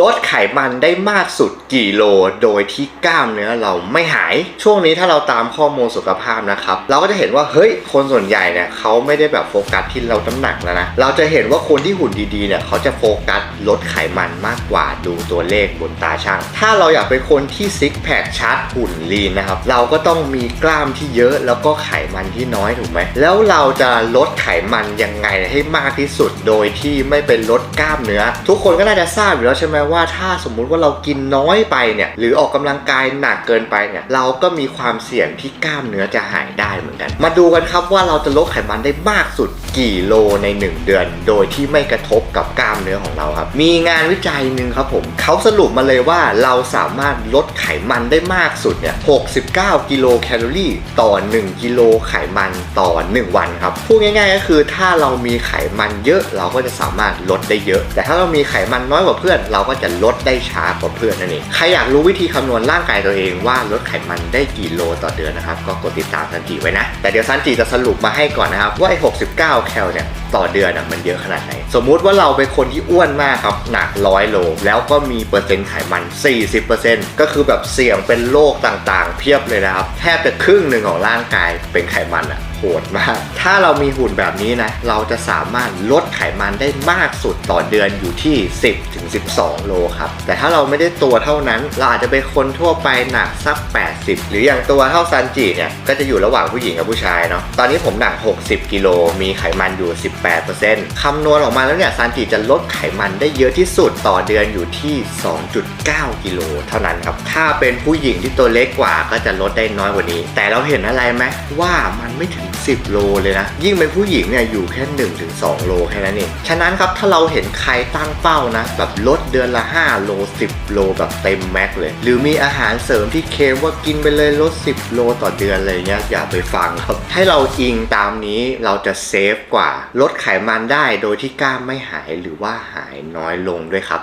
ลดไขมันได้มากสุดกี่โล โดยที่กล้ามเนื้อเราไม่หาย ช่วงนี้ถ้าเราตามข้อมูลสุขภาพนะครับ เราก็จะเห็นว่าเฮ้ยคนส่วนใหญ่เนี่ยเขาไม่ได้แบบโฟกัสที่เราน้ำหนักแล้วนะ เราจะเห็นว่าคนที่หุ่นดีๆเนี่ยเขาจะโฟกัสลดไขมันมากกว่าดูตัวเลขบนตาช่าง ถ้าเราอยากเป็นคนที่ซิกแพคชัดหุ่นลีนนะครับ เราก็ต้องมีกล้ามที่เยอะแล้วก็ไขมันที่น้อยถูกไหม แล้วเราจะลดไขมันยังไงให้มากที่สุด โดยที่ไม่เป็นลดกล้ามเนื้อ ทุกคนก็น่าจะทราบอยู่แล้วใช่ไหมว่าถ้าสมมุติว่าเรากินน้อยไปเนี่ยหรือออกกำลังกายหนักเกินไปเนี่ยเราก็มีความเสี่ยงที่กล้ามเนื้อจะหายได้เหมือนกัน มาดูกันครับว่าเราจะลดไขมันได้มากสุดกี่โลใน 1 เดือน โดยที่ไม่กระทบกับกล้ามเนื้อของเราครับ มีงานวิจัยหนึ่งครับผมเขาสรุปมาเลยว่าเราสามารถลดไขมันได้มากสุดเนี่ย 69 กิโลแคลอรี่ต่อ 1 กิโลไขมันต่อ 1 วันครับ พูดง่ายๆก็คือถ้าเรามีไขมันเยอะเราก็จะสามารถลดได้เยอะ แต่ถ้าเรามีไขมันน้อยกว่าเพื่อนเราก็็จะลดได้ช้ากว่าเพื่อนนั่นเอง ใครอยากรู้วิธีคำนวณร่างกายตัวเองว่าลดไขมันได้กี่โลต่อเดือนนะครับ ก็กดติดตามซันจิไว้นะ แต่เดี๋ยวซันจิจะสรุปมาให้ก่อนนะครับ ว่าไอ้69 แคลเนี่ยต่อเดือนอะมันเยอะขนาดไหน สมมุติว่าเราเป็นคนที่อ้วนมากครับ หนักร้อยโล แล้วก็มีเปอร์เซ็นต์ไขมัน 40%ก็คือแบบเสี่ยงเป็นโรคต่างๆ เพียบเลยนะครับ แทบจะครึ่งหนึ่งของร่างกายเป็นไขมันอะ หดมาก ถ้าเรามีหุ่นแบบนี้นะ เราจะสามารถลดไขมันได้มากสุดต่อเดือนอยู่ที่ 10ถึง12 โลครับ แต่ถ้าเราไม่ได้ตัวเท่านั้น เราอาจจะเป็นคนทั่วไปหนักสัก 80 หรืออย่างตัวเท่าซันจิเนี่ย ก็จะอยู่ระหว่างผู้หญิงกับผู้ชายเนาะ ตอนนี้ผมหนัก 60 กิโล มีไขมันอยู่ 18%คำนวณออกมาแล้วเนี่ยซันจิจะลดไขมันได้เยอะที่สุดต่อเดือนอยู่ที่ 2.9 กิโลเท่านั้นครับ ถ้าเป็นผู้หญิงที่ตัวเล็กกว่าก็จะลดได้น้อยกว่านี้ แต่เราเห็นอะไรไหมว่ามันไม่ถึง10 โลเลยนะ ยิ่งเป็นผู้หญิงเนี่ยอยู่แค่1ถึง2โลแค่นั้นเอง ฉะนั้นครับถ้าเราเห็นใครตั้งเป้านะ แบบลดเดือนละ 5 โล 10 โลแบบเต็มแม็กเลย หรือมีอาหารเสริมที่เคมว่ากินไปเลยลด 10 โลต่อเดือนอะไรเงี้ยอย่าไปฟังครับ ให้เราอิงตามนี้เราจะเซฟกว่า ลดไขมันได้โดยที่กล้ามไม่หายหรือว่าหายน้อยลงด้วยครับ